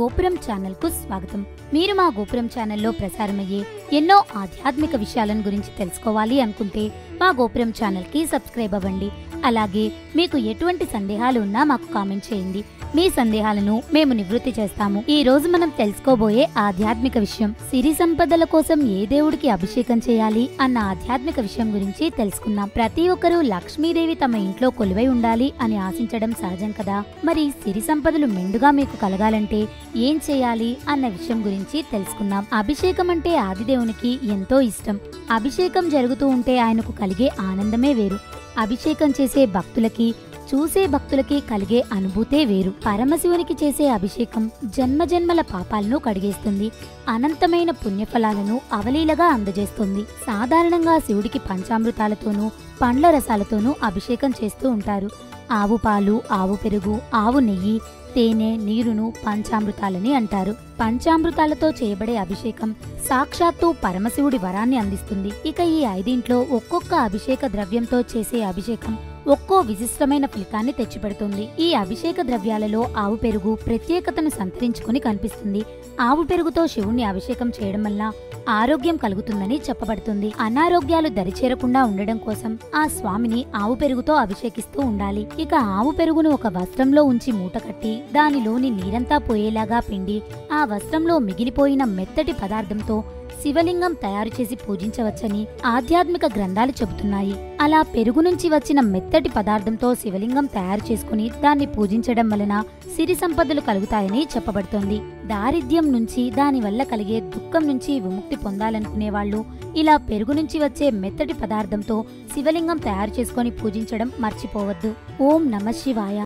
గోపురం ఛానల్కు స్వాగతం. మీరు మా గోపురం ఛానల్లో ప్రసారమయ్యే ఎన్నో ఆధ్యాత్మిక విషయాలను గురించి తెలుసుకోవాలి అనుకుంటే మా గోపురం ఛానల్కి సబ్స్క్రైబ్ అవ్వండి. అలాగే మీకు ఎటువంటి సందేహాలు ఉన్నా మాకు కామెంట్ చేయండి. మీ సందేహాలను మేము నివృత్తి చేస్తాము. ఈ రోజు మనం తెలుసుకోబోయే ఆధ్యాత్మిక విషయం సిరి సంపదల కోసం ఏ దేవుడికి అభిషేకం చేయాలి అన్న ఆధ్యాత్మిక విషయం గురించి తెలుసుకుందాం. ప్రతి ఒక్కరూ లక్ష్మీదేవి తమ ఇంట్లో కొలువై ఉండాలి అని ఆశించడం సహజం కదా? మరి సిరి సంపదలు మెండుగా మీకు కలగాలంటే ఏం చేయాలి అన్న విషయం గురించి తెలుసుకుందాం. అభిషేకం అంటే ఆదిదేవునికి ఎంతో ఇష్టం. అభిషేకం జరుగుతూ ఉంటే ఆయనకు కలిగే ఆనందమే వేరు. అభిషేకం చేసే భక్తులకి చూసే భక్తులకి కలిగే అనుభూతే వేరు. పరమశివునికి చేసే అభిషేకం జన్మజన్మల పాపాలను కడిగేస్తుంది. అనంతమైన పుణ్యఫలాలను అవలీలగా అందజేస్తుంది. సాధారణంగా శివుడికి పంచామృతాలతోనూ పండ్ల రసాలతోనూ అభిషేకం చేస్తూ ఉంటారు. ఆవు పాలు ఆవు పెరుగు ఆవు నెయ్యి తేనె నీరును పంచామృతాలని అంటారు. పంచామృతాలతో చేయబడే అభిషేకం సాక్షాత్తు పరమశివుడి వరాన్ని అందిస్తుంది. ఇక ఈ ఐదింట్లో ఒక్కొక్క అభిషేక ద్రవ్యంతో చేసే అభిషేకం ఒక్కో విశిష్టమైన ఫలితాన్ని తెచ్చిపెడుతుంది. ఈ అభిషేక ద్రవ్యాలలో ఆవు పెరుగు ప్రత్యేకతను సంతరించుకుని కనిపిస్తుంది. ఆవు పెరుగుతో శివుణ్ణి అభిషేకం చేయడం వల్ల ఆరోగ్యం కలుగుతుందని చెప్పబడుతుంది. అనారోగ్యాలు దరిచేరకుండా ఉండడం కోసం ఆ స్వామిని ఆవు పెరుగుతో అభిషేకిస్తూ ఉండాలి. ఇక ఆవు పెరుగును ఒక వస్త్రంలో ఉంచి మూట కట్టి దానిలోని నీరంతా పోయేలాగా పిండి ఆ వస్త్రంలో మిగిలిపోయిన మెత్తటి పదార్థంతో శివలింగం తయారు చేసి పూజించవచ్చని ఆధ్యాత్మిక గ్రంథాలు చెబుతున్నాయి. అలా పెరుగు నుంచి వచ్చిన మెత్తటి పదార్థంతో శివలింగం తయారు చేసుకుని దాన్ని పూజించడం వలన సిరి సంపదలు కలుగుతాయని చెప్పబడుతోంది. దారిద్ర్యం నుంచి దాని వల్ల కలిగే దుఃఖం నుంచి విముక్తి పొందాలనుకునే వాళ్ళు ఇలా పెరుగు నుంచి వచ్చే మెత్తటి పదార్థంతో శివలింగం తయారు చేసుకొని పూజించడం మర్చిపోవద్దు. ఓం నమ శివాయ.